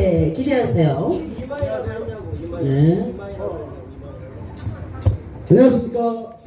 네, 기대하세요. 네. 안녕하십니까.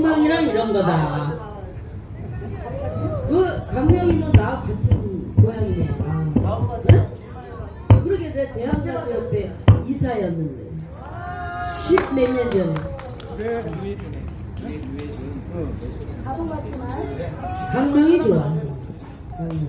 행방이란 이런 거다. 그 강명이는 나 같은 고향이네. 아. 네? 그러게 내 대학 가수 옆에 이사였는데 십 몇 년 전. 강명이 좋아. 강명.